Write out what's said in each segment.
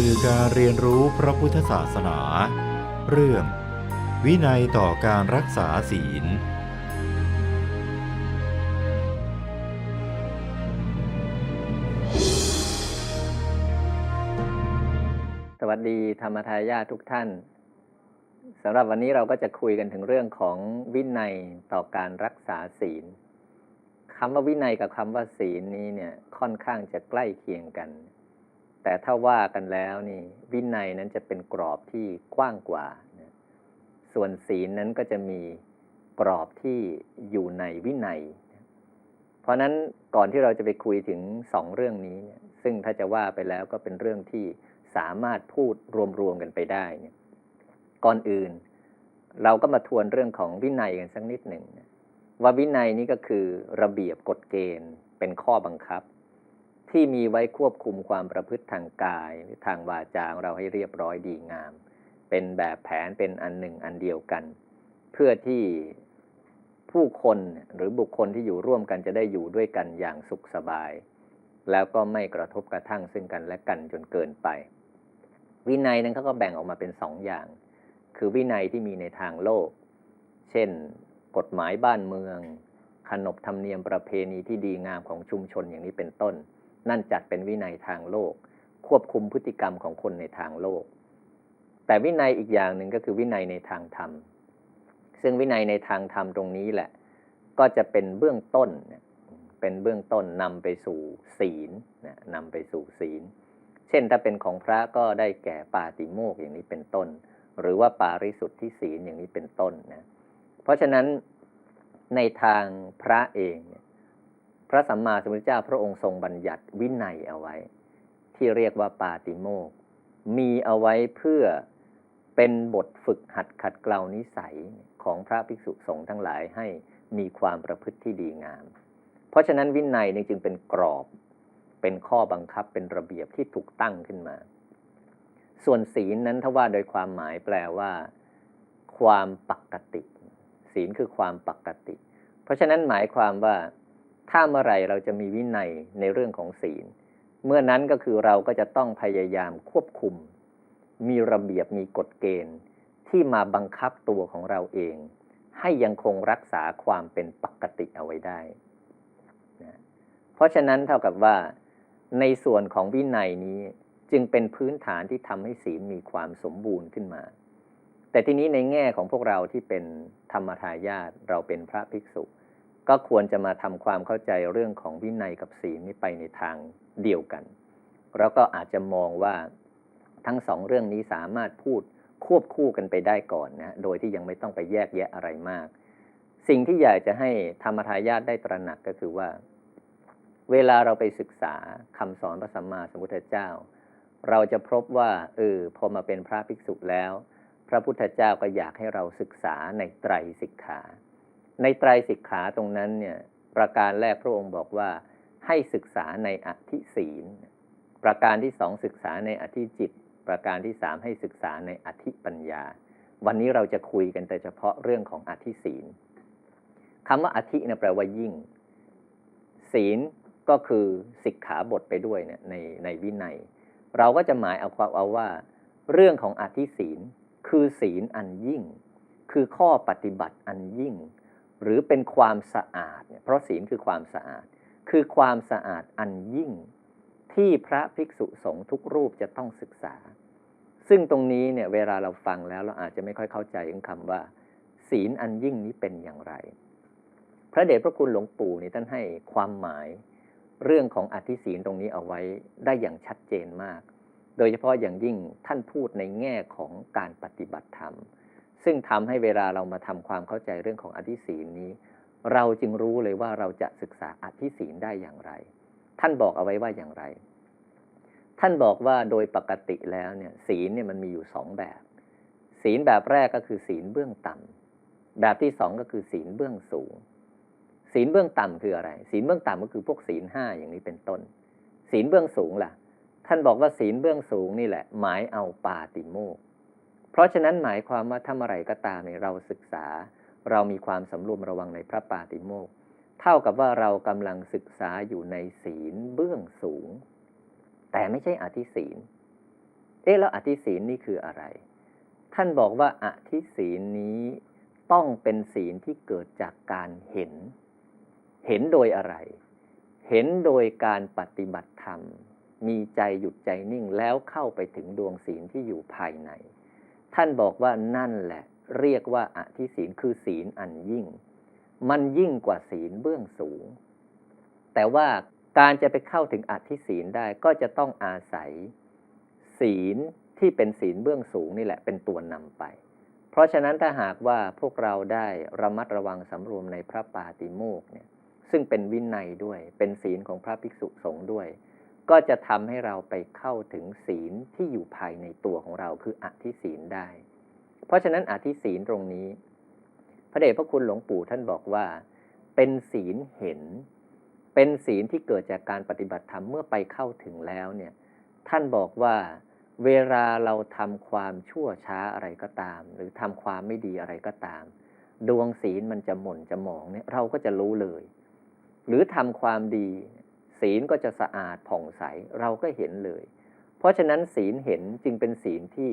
สื่อการเรียนรู้พระพุทธศาสนา เรื่อง วินัยต่อการรักษาศีล สวัสดีธรรมทายาททุกท่านสำหรับวันนี้เราก็จะคุยกันถึงเรื่องของวินัยต่อการรักษาศีลคำว่าวินัยกับคำว่าศีลนี้เนี่ยค่อนข้างจะใกล้เคียงกัน แต่ถ้าว่ากันแล้วนี่วินัยนั้นจะเป็นกรอบที่กว้างกว่า ส่วนศีลนั้นก็จะมีกรอบที่อยู่ในวินัย เพราะนั้นก่อนที่เราจะไปคุยถึงสองเรื่องนี้เนี่ยซึ่งถ้าจะว่าไปแล้วก็เป็นเรื่องที่สามารถพูดรวมๆกันไปได้เนี่ยก่อนอื่น เราก็มาทวนเรื่องของวินัยกันสักนิดหนึ่งว่าวินัยนี้ก็คือระเบียบกฎเกณฑ์เป็นข้อบังคับ ที่มีไว้ควบคุมความประพฤติทางกายหรือทางวาจาของเราให้เรียบร้อยดีงาม เป็นแบบแผนเป็นอันหนึ่งอันเดียวกัน เพื่อที่ผู้คนหรือบุคคลที่อยู่ร่วมกันจะได้อยู่ด้วยกันอย่างสุขสบาย แล้วก็ไม่กระทบกระทั่งซึ่งกันและกันจนเกินไป วินัยนั้นเขาก็แบ่งออกมาเป็นสองอย่าง คือวินัยที่มีในทางโลก เช่น กฎหมายบ้านเมือง ขนบธรรมเนียมประเพณีที่ดีงามของชุมชนอย่างนี้เป็นต้น นั่นจัดเป็นวินัยทางโลก ควบคุมพฤติกรรมของคนในทางโลก แต่วินัยอีกอย่างหนึ่งก็คือวินัยในทางธรรม ซึ่งวินัยในทางธรรมตรงนี้แหละ ก็จะเป็นเบื้องต้น เป็นเบื้องต้นนำไปสู่ศีลนะนำไปสู่ศีล เช่นถ้าเป็นของพระก็ได้แก่ปาติโมกข์อย่างนี้เป็นต้น หรือว่าปาริสุทธิศีลอย่างนี้เป็นต้นนะ เพราะฉะนั้นในทางพระเองเนี่ย พระสัมมาสัมพุทธเจ้าพระองค์ทรงบัญญัติวินัยเอาไว้ ที่เรียกว่าปาติโมกมีเอาไว้เพื่อเป็นบทฝึกหัดขัดเกลานิสัยของพระภิกษุสงฆ์ทั้งหลายให้มีความประพฤติที่ดีงาม เพราะฉะนั้นวินัยนี่จึงเป็นกรอบ เป็นข้อบังคับเป็นระเบียบที่ถูกตั้งขึ้นมา ส่วนศีลนั้นถ้าว่าโดยความหมายแปลว่า ความปกติ ศีลคือความปกติ เพราะฉะนั้นหมายความว่า ถ้าเมื่อไหร่เราจะมีวินัยในเรื่องของศีล เมื่อนั้นก็คือเราก็จะต้องพยายามควบคุม มีระเบียบมีกฎเกณฑ์ ที่มาบังคับตัวของเราเอง ให้ยังคงรักษาความเป็นปกติเอาไว้ได้นะเพราะฉะนั้นเท่ากับว่า ในส่วนของวินัยนี้จึงเป็นพื้นฐานที่ทำให้ศีลมีความสมบูรณ์ขึ้นมา แต่ทีนี้ในแง่ของพวกเราที่เป็นธรรมทายาทเราเป็นพระภิกษุ ก็ควรจะมาทำความเข้าใจเรื่องของวินัยกับศีลนี้ไปในทางเดียวกัน แล้วก็อาจจะมองว่าทั้งสองเรื่องนี้สามารถพูดควบคู่กันไปได้ก่อนนะโดยที่ยังไม่ต้องไปแยกแยะอะไรมาก สิ่งที่อยากจะให้ธรรมทายาทได้ตระหนักก็คือว่า เวลาเราไปศึกษาคำสอนพระสัมมาสัมพุทธเจ้า เราจะพบว่าเออพอมาเป็นพระภิกษุแล้ว พระพุทธเจ้าก็อยากให้เราศึกษาในไตรสิกขา ในไตรสิกขาตรงนั้นเนี่ยประการแรกพระองค์บอกว่าให้ศึกษาในอธิศีล ประการที่สองศึกษาในอธิจิต ประการที่สามให้ศึกษาในอธิปัญญา วันนี้เราจะคุยกันแต่เฉพาะเรื่องของอธิศีลคำว่าอธิเนี่ยแปลว่ายิ่ง ศีลก็คือสิกขาบทไปด้วยเนี่ยในในวินัย เราก็จะหมายเอาความเอาว่า เรื่องของอธิศีล คือศีลอันยิ่ง คือข้อปฏิบัติอันยิ่ง หรือเป็นความสะอาดเนี่ยเพราะศีลคือความสะอาด คือความสะอาดอันยิ่งที่พระภิกษุสงฆ์ทุกรูปจะต้องศึกษา ซึ่งตรงนี้เนี่ยเวลาเราฟังแล้วเราอาจจะไม่ค่อยเข้าใจถึงคำว่า ศีลอันยิ่งนี้เป็นอย่างไร พระเดชพระคุณหลวงปู่นี่ท่านให้ความหมาย เรื่องของอธิศีลตรงนี้เอาไว้ได้อย่างชัดเจนมาก โดยเฉพาะอย่างยิ่งท่านพูดในแง่ของการปฏิบัติธรรม ซึ่งทำให้เวลาเรามาทำความเข้าใจเรื่องของอธิศีลนี้ เราจึงรู้เลยว่าเราจะศึกษาอธิศีลได้อย่างไร ท่านบอกเอาไว้ว่าอย่างไร ท่านบอกว่าโดยปกติแล้วเนี่ยศีลเนี่ยมันมีอยู่สองแบบ ศีลแบบแรกก็คือศีลเบื้องต่ำแบบที่สองก็คือศีลเบื้องสูง ศีลเบื้องต่ำคืออะไร ศีลเบื้องต่ำก็คือพวกศีลห้าอย่างนี้เป็นต้น ศีลเบื้องสูงล่ะ ท่านบอกว่าศีลเบื้องสูงนี่แหละ หมายเอาปาติโมก เพราะฉะนั้นหมายความว่าถ้าเมื่อไหร่ก็ตามเนี่ยเราศึกษา เรามีความสำรวมระวังในพระปาติโมกข์เท่ากับว่าเรากำลังศึกษาอยู่ในศีลเบื้องสูง แต่ไม่ใช่อธิศีล เอ๊ะแล้วอธิศีลนี่คืออะไร ท่านบอกว่าอธิศีลนี้ต้องเป็นศีลที่เกิดจากการเห็น เห็นโดยอะไร เห็นโดยการปฏิบัติธรรม มีใจหยุดใจนิ่งแล้วเข้าไปถึงดวงศีลที่อยู่ภายใน ท่านบอกว่านั่นแหละ เรียกว่าอธิศีลคือศีลอันยิ่ง มันยิ่งกว่าศีลเบื้องสูง แต่ว่าการจะไปเข้าถึงอธิศีลได้ก็จะต้องอาศัย ศีลที่เป็นศีลเบื้องสูงนี่แหละเป็นตัวนำไป เพราะฉะนั้นถ้าหากว่าพวกเราได้ระมัดระวังสำรวมในพระปาติโมกเนี่ยซึ่งเป็นวินัยด้วยเป็นศีลของพระภิกษุสงฆ์ด้วย ก็จะทำให้เราไปเข้าถึงศีลที่อยู่ภายในตัวของเราคืออธิศีลได้ เพราะฉะนั้นอธิศีลตรงนี้ พระเดชพระคุณหลวงปู่ท่านบอกว่า เป็นศีลเห็น เป็นศีลที่เกิดจากการปฏิบัติธรรมเมื่อไปเข้าถึงแล้วเนี่ยท่านบอกว่าเวลาเราทำความชั่วช้าอะไรก็ตาม หรือทำความไม่ดีอะไรก็ตาม ดวงศีลมันจะหม่นจะหมองเนี่ยเราก็จะรู้เลย หรือทำความดี ศีลก็จะสะอาดผ่องใสเราก็เห็นเลย เพราะฉะนั้นศีลเห็นจึงเป็นศีลที่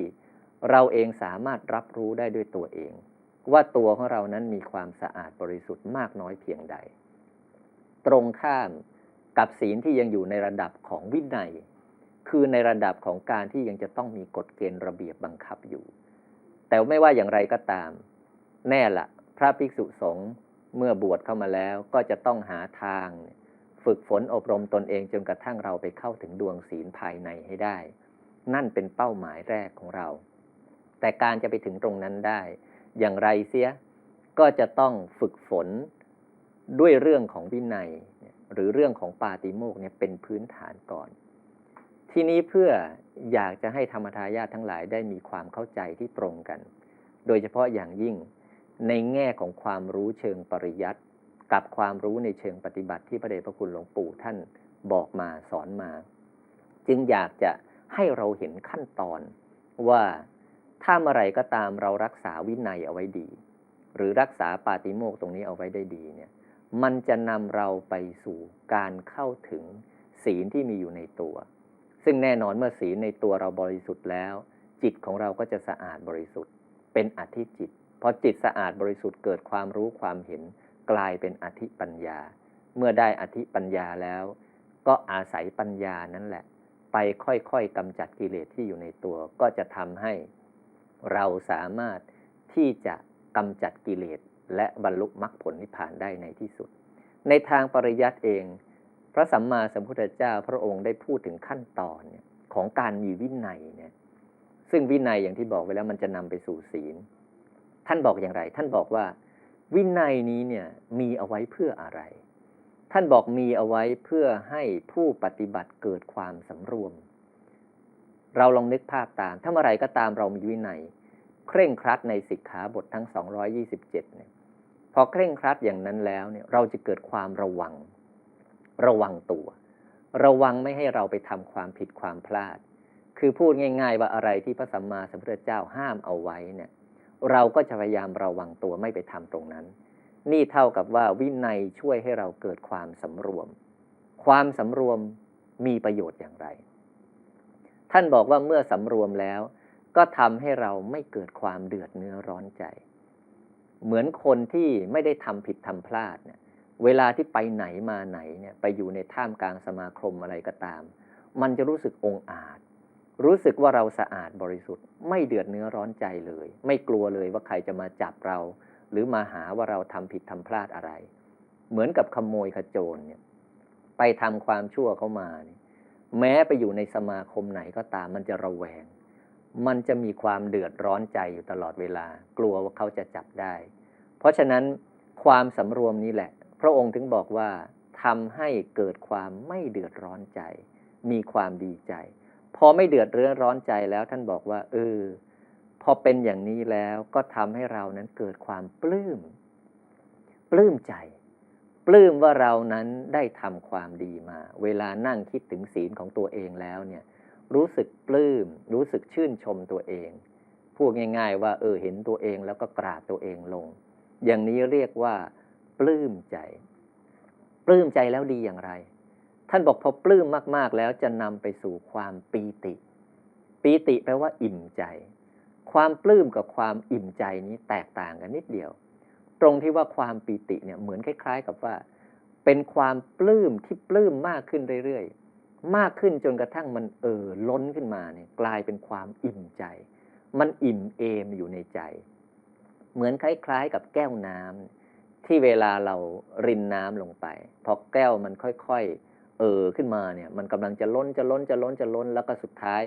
เราเองสามารถรับรู้ได้ด้วยตัวเอง ว่าตัวของเรานั้นมีความสะอาดบริสุทธิ์มากน้อยเพียงใด ตรงข้ามกับศีลที่ยังอยู่ในระดับของวินัย คือในระดับของการที่ยังจะต้องมีกฎเกณฑ์ระเบียบบังคับอยู่ แต่ไม่ว่าอย่างไรก็ตาม แน่ละ พระภิกษุสงฆ์เมื่อบวชเข้ามาแล้วก็จะต้องหาทาง ฝึกฝนอบรมตนเองจนกระทั่งเราไปเข้าถึงดวงศีลภายในให้ได้ นั่นเป็นเป้าหมายแรกของเรา แต่การจะไปถึงตรงนั้นได้ อย่างไรเสียก็จะต้องฝึกฝนด้วยเรื่องของวินัย หรือเรื่องของปาติโมกเนี่ยเป็นพื้นฐานก่อน ทีนี้เพื่ออยากจะให้ธรรมทายาททั้งหลายได้มีความเข้าใจที่ตรงกัน โดยเฉพาะอย่างยิ่งในแง่ของความรู้เชิงปริยัติ กับความรู้ในเชิงปฏิบัติที่พระเดชพระคุณหลวงปู่ท่านบอกมาสอนมา จึงอยากจะให้เราเห็นขั้นตอนว่าถ้าเมื่อไรก็ตามเรารักษาวินัยเอาไว้ดี หรือรักษาปาติโมกข์ตรงนี้เอาไว้ได้ดีเนี่ยมันจะนำเราไปสู่การเข้าถึงศีลที่มีอยู่ในตัว ซึ่งแน่นอนเมื่อศีลในตัวเราบริสุทธิ์แล้ว จิตของเราก็จะสะอาดบริสุทธิ์ เป็นอธิจิตพอจิตสะอาดบริสุทธิ์เกิดความรู้ความเห็น กลายเป็นอธิปัญญา เมื่อได้อธิปัญญาแล้ว ก็อาศัยปัญญานั่นแหละ ไปค่อยๆกำจัดกิเลสที่อยู่ในตัว ก็จะทำให้เราสามารถที่จะกำจัดกิเลสและบรรลุมรรคผลนิพพานได้ในที่สุด ในทางปริยัติเอง พระสัมมาสัมพุทธเจ้าพระองค์ได้พูดถึงขั้นตอนของการมีวินัยเนี่ยซึ่งวินัยอย่างที่บอกไว้แล้วมันจะนำไปสู่ศีล ท่านบอกอย่างไร ท่านบอกว่า วินัยนี้เนี่ยมีเอาไว้เพื่ออะไร ท่านบอกมีเอาไว้เพื่อให้ผู้ปฏิบัติเกิดความสำรวม เราลองนึกภาพตาม ถ้าเมื่อไรก็ตามเรามีวินัย เคร่งครัดในสิกขาบททั้ง 227เนี่ยพอเคร่งครัดอย่างนั้นแล้วเนี่ยเราจะเกิดความระวัง ระวังตัว ระวังไม่ให้เราไปทำความผิดความพลาด คือพูดง่าย ๆ ว่าอะไรที่พระสัมมาสัมพุทธเจ้าห้ามเอาไว้เนี่ย เราก็จะพยายามระวังตัวไม่ไปทำตรงนั้น นี่เท่ากับว่าวินัยช่วยให้เราเกิดความสำรวม ความสำรวมมีประโยชน์อย่างไร ท่านบอกว่าเมื่อสำรวมแล้ว ก็ทำให้เราไม่เกิดความเดือดเนื้อร้อนใจ เหมือนคนที่ไม่ได้ทำผิดทำพลาดเนี่ยเวลาที่ไปไหนมาไหนเนี่ยไปอยู่ในท่ามกลางสมาคมอะไรก็ตาม มันจะรู้สึกองอาจ รู้สึกว่าเราสะอาดบริสุทธิ์ ไม่เดือดเนื้อร้อนใจเลย ไม่กลัวเลยว่าใครจะมาจับเรา หรือมาหาว่าเราทำผิดทำพลาดอะไร เหมือนกับขโมยขโจรเนี่ยไปทำความชั่วเข้ามาเนี่ยแม้ไปอยู่ในสมาคมไหนก็ตาม มันจะระแวง มันจะมีความเดือดร้อนใจอยู่ตลอดเวลา กลัวว่าเขาจะจับได้ เพราะฉะนั้นความสำรวมนี้แหละ พระองค์ถึงบอกว่าทำให้เกิดความไม่เดือดร้อนใจ มีความดีใจ พอไม่เดือดเรื้อร้อนใจแล้วท่านบอกว่าเออพอเป็นอย่างนี้แล้วก็ทำให้เรานั้นเกิดความปลื้ม ปลื้มใจ ปลื้มว่าเรานั้นได้ทำความดีมา เวลานั่งคิดถึงศีลของตัวเองแล้วเนี่ย รู้สึกปลื้ม รู้สึกชื่นชมตัวเองพูดง่าย ๆ ว่า เออเห็นตัวเองแล้วก็กราบตัวเองลง อย่างนี้เรียกว่า ปลื้มใจ ปลื้มใจแล้วดีอย่างไร ท่านบอกพอปลื้มมาก ๆ แล้วจะนำไปสู่ความปีติ ปีติแปลว่าอิ่มใจ ความปลื้มกับความอิ่มใจนี้แตกต่างกันนิดเดียว ตรงที่ว่าความปีติเนี่ยเหมือนคล้าย ๆ กับว่า เป็นความปลื้มที่ปลื้มมากขึ้นเรื่อยๆ มากขึ้นจนกระทั่งมันเอ่อล้นขึ้นมาเนี่ยกลายเป็นความอิ่มใจ มันอิ่มเอมอยู่ในใจ เหมือนคล้าย ๆ กับแก้วน้ำที่เวลาเรารินน้ำลงไป พอแก้วมันค่อยๆ เออขึ้นมาเนี่ยมันกำลังจะล้นจะล้นจะล้นจะล้น แล้วก็สุดท้าย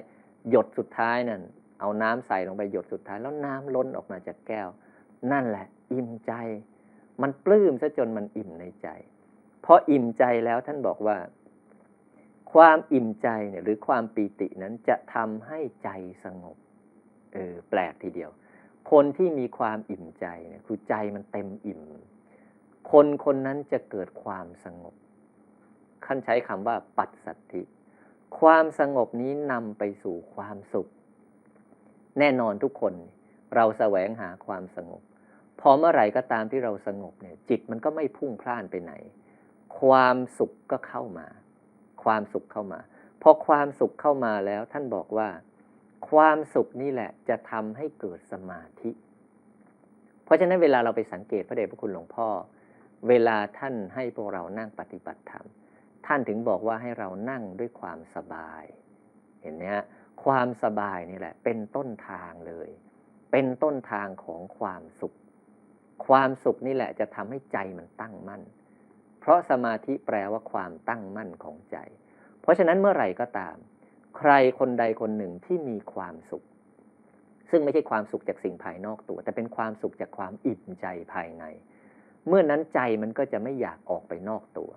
หยดสุดท้ายนั่นเอาน้ำใส่ลงไปหยดสุดท้ายแล้วน้ำล้นออกมาจากแก้ว นั่นแหละ อิ่มใจ มันปลื้มซะจนมันอิ่มในใจพออิ่มใจแล้วท่านบอกว่า ความอิ่มใจเนี่ยหรือความปีตินั้นจะทำให้ใจสงบเออแปลกทีเดียว คนที่มีความอิ่มใจเนี่ยคือใจมันเต็มอิ่ม คนคนนั้นจะเกิดความสงบ ขั้นใช้คำว่าปัดสัตธิ ความสงบนี้นำไปสู่ความสุข แน่นอนทุกคนเราแสวงหาความสงบ พอเมื่อไหร่ก็ตามที่เราสงบเนี่ยจิตมันก็ไม่พุ่งพล่านไปไหน ความสุขก็เข้ามา ความสุขเข้ามา พอความสุขเข้ามาแล้วท่านบอกว่า ความสุขนี่แหละจะทำให้เกิดสมาธิ เพราะฉะนั้นเวลาเราไปสังเกตพระเดชพระคุณหลวงพ่อ เวลาท่านให้พวกเรานั่งปฏิบัติธรรม ท่านถึงบอกว่าให้เรานั่งด้วยความสบาย เห็นไหมฮะความสบายนี่แหละ เป็นต้นทางเลย เป็นต้นทางของความสุข ความสุขนี่แหละจะทำให้ใจมันตั้งมั่น เพราะสมาธิแปลว่าความตั้งมั่นของใจ เพราะฉะนั้นเมื่อไหร่ก็ตาม ใครคนใดคนหนึ่งที่มีความสุข ซึ่งไม่ใช่ความสุขจากสิ่งภายนอกตัว แต่เป็นความสุขจากความอิ่มใจภายใน เมื่อนั้นใจมันก็จะไม่อยากออกไปนอกตัว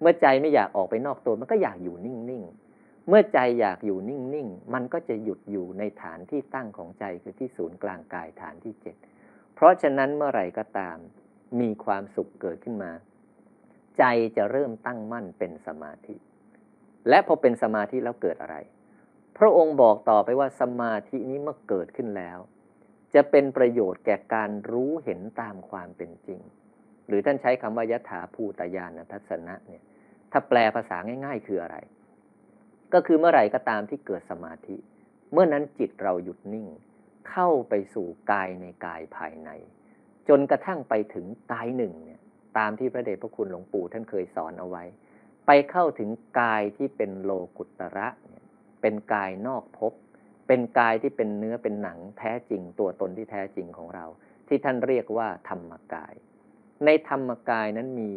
เมื่อใจไม่อยากออกไปนอกตัวมันก็อยากอยู่นิ่งๆ เมื่อใจอยากอยู่นิ่งๆ มันก็จะหยุดอยู่ในฐานที่ตั้งของใจคือที่ศูนย์กลางกายฐานที่เจ็ดเพราะฉะนั้นเมื่อไหร่ก็ตาม มีความสุขเกิดขึ้นมา ใจจะเริ่มตั้งมั่นเป็นสมาธิ และพอเป็นสมาธิแล้วเกิดอะไร พระองค์บอกต่อไปว่าสมาธินี้เมื่อเกิดขึ้นแล้ว จะเป็นประโยชน์แก่การรู้เห็นตามความเป็นจริง หรือท่านใช้คำว่ายถาภูตยานทัศนะเนี่ยถ้าแปลภาษาง่าย ๆ คืออะไร ก็คือเมื่อไหร่ก็ตามที่เกิดสมาธิ เมื่อนั้นจิตเราหยุดนิ่ง เข้าไปสู่กายในกายภายใน จนกระทั่งไปถึงกายหนึ่งเนี่ยตามที่พระเดชพระคุณหลวงปู่ท่านเคยสอนเอาไว้ ไปเข้าถึงกายที่เป็นโลกุตระเนี่ยเป็นกายนอกภพเป็นกายที่เป็นเนื้อเป็นหนังแท้จริงตัวตนที่แท้จริงของเรา ที่ท่านเรียกว่าธรรมกาย ในธรรมกายนั้นมี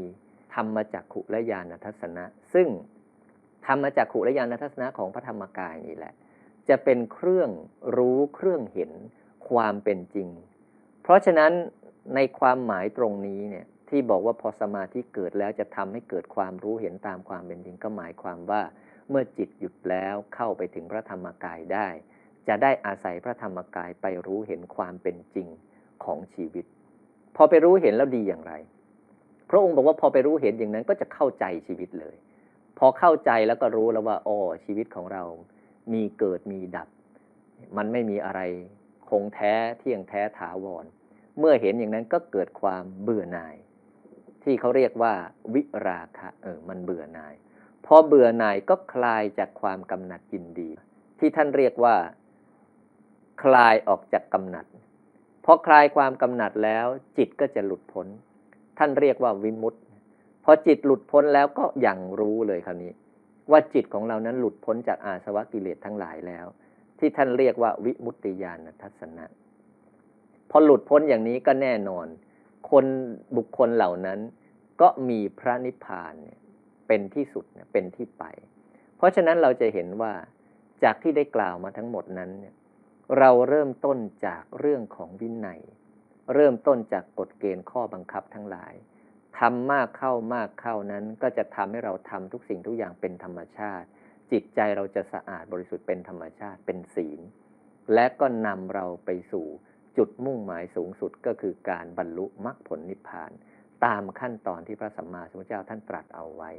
ธรรมจักขุและญาณทัศนะ ซึ่งธรรมจักขุและญาณทัศนะของพระธรรมกายนี่แหละ จะเป็นเครื่องรู้เครื่องเห็นความเป็นจริง เพราะฉะนั้นในความหมายตรงนี้เนี่ยที่บอกว่าพอสมาธิเกิดแล้วจะทำให้เกิดความรู้เห็นตามความเป็นจริงก็หมายความว่า เมื่อจิตหยุดแล้วเข้าไปถึงพระธรรมกายได้ จะได้อาศัยพระธรรมกายไปรู้เห็นความเป็นจริงของชีวิต พอไปรู้เห็นแล้วดีอย่างไร พระองค์บอกว่าพอไปรู้เห็นอย่างนั้นก็จะเข้าใจชีวิตเลย พอเข้าใจแล้วก็รู้แล้วว่าอ๋อชีวิตของเรามีเกิดมีดับ มันไม่มีอะไรคงแท้เที่ยงแท้ถาวร เมื่อเห็นอย่างนั้นก็เกิดความเบื่อหน่าย ที่เขาเรียกว่าวิราคะเออมันเบื่อหน่ายพอเบื่อหน่ายก็คลายจากความกำหนัดยินดี ที่ท่านเรียกว่า คลายออกจากกำหนัด พอคลายความกำหนัดแล้ว จิตก็จะหลุดพ้น ท่านเรียกว่าวิมุตติพอจิตหลุดพ้นแล้วก็อย่างรู้เลยคราวนี้ ว่าจิตของเรานั้นหลุดพ้นจากอาสวะกิเลสทั้งหลายแล้ว ที่ท่านเรียกว่าวิมุตติญาณทัศนะพอหลุดพ้นอย่างนี้ก็แน่นอน คนบุคคลเหล่านั้น ก็มีพระนิพพานเป็นที่สุดเนี่ยเป็นที่ไป เพราะฉะนั้นเราจะเห็นว่าจากที่ได้กล่าวมาทั้งหมดนั้นเนี่ย เราเริ่มต้นจากเรื่องของวินัย เริ่มต้นจากกฎเกณฑ์ข้อบังคับทั้งหลายทำมากเข้ามากเข้านั้น ก็จะทำให้เราทำทุกสิ่งทุกอย่างเป็นธรรมชาติ จิตใจเราจะสะอาดบริสุทธิ์เป็นธรรมชาติเป็นศีล และก็นำเราไปสู่จุดมุ่งหมายสูงสุดก็คือการบรรลุมรรคผลนิพพาน ตามขั้นตอนที่พระสัมมาสัมพุทธเจ้าท่านตรัสเอาไว้